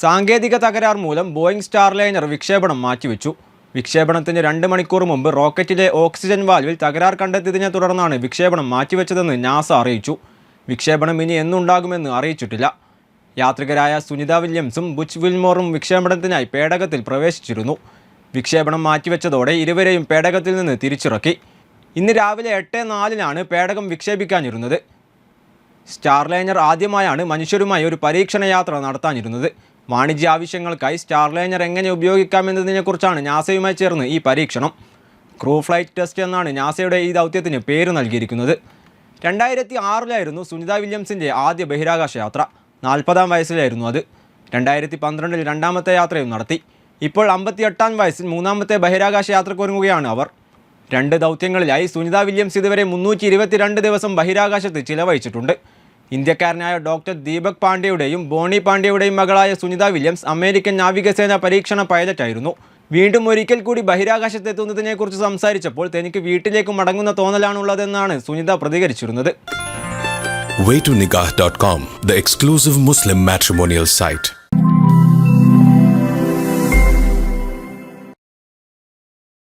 സാങ്കേതിക തകരാർ മൂലം ബോയിങ് സ്റ്റാർലൈനർ വിക്ഷേപണം മാറ്റിവെച്ചു. വിക്ഷേപണത്തിന് രണ്ട് മണിക്കൂർ മുമ്പ് റോക്കറ്റിലെ ഓക്സിജൻ വാൽവിൽ തകരാർ കണ്ടെത്തിയതിനെ തുടർന്നാണ് വിക്ഷേപണം മാറ്റിവെച്ചതെന്ന് നാസ അറിയിച്ചു. വിക്ഷേപണം ഇനി എന്നുണ്ടാകുമെന്ന് അറിയിച്ചിട്ടില്ല. യാത്രികരായ സുനിത വില്യംസും ബുച്ച് വിൽമോറും വിക്ഷേപണത്തിനായി പേടകത്തിൽ പ്രവേശിച്ചിരുന്നു. വിക്ഷേപണം മാറ്റിവെച്ചതോടെ ഇരുവരെയും പേടകത്തിൽ നിന്ന് തിരിച്ചിറക്കി. ഇന്ന് രാവിലെ എട്ട് നാലിനാണ് പേടകം വിക്ഷേപിക്കാനിരുന്നത്. സ്റ്റാർലൈനർ ആദ്യമായാണ് മനുഷ്യരുമായി ഒരു പരീക്ഷണ യാത്ര നടത്താനിരുന്നത്. വാണിജ്യ ആവശ്യങ്ങൾക്കായി സ്റ്റാർലൈനർ എങ്ങനെ ഉപയോഗിക്കാമെന്നതിനെക്കുറിച്ചാണ് നാസയുമായി ചേർന്ന് ഈ പരീക്ഷണം. ക്രൂ ഫ്ലൈറ്റ് ടെസ്റ്റ് എന്നാണ് നാസയുടെ ഈ ദൗത്യത്തിന് പേര് നൽകിയിരിക്കുന്നത്. രണ്ടായിരത്തി ആറിലായിരുന്നു സുനിത വില്യംസിന്റെ ആദ്യ ബഹിരാകാശ യാത്ര നാൽപ്പതാം വയസ്സിലായിരുന്നു അത്. രണ്ടായിരത്തി പന്ത്രണ്ടിൽ രണ്ടാമത്തെ യാത്രയും നടത്തി. ഇപ്പോൾ അമ്പത്തി എട്ടാം വയസ്സിൽ മൂന്നാമത്തെ ബഹിരാകാശ യാത്രക്കൊരുങ്ങുകയാണ് അവർ. രണ്ട് ദൗത്യങ്ങളിലായി സുനിത വില്യംസ് ഇതുവരെ മുന്നൂറ്റി ദിവസം ബഹിരാകാശത്ത് ചിലവഴിച്ചിട്ടുണ്ട്. ഇന്ത്യക്കാരനായ ഡോക്ടർ ദീപക് പാണ്ഡെയുടെയും ബോണി പാണ്ഡെയുടെയും മകളായ സുനിത വില്യംസ് അമേരിക്കൻ നാവികസേന പരീക്ഷണ പൈലറ്റായിരുന്നു വീണ്ടും ഒരിക്കൽ കൂടി ബഹിരാകാശത്തെത്തുന്നതിനെക്കുറിച്ച് സംസാരിച്ചപ്പോൾ തനിക്ക് വീട്ടിലേക്ക് മടങ്ങുന്ന തോന്നലാണുള്ളതെന്നാണ് Sunitha പ്രതികരിച്ചിരുന്നത് waytonikah.com, the exclusive Muslim matrimonial site.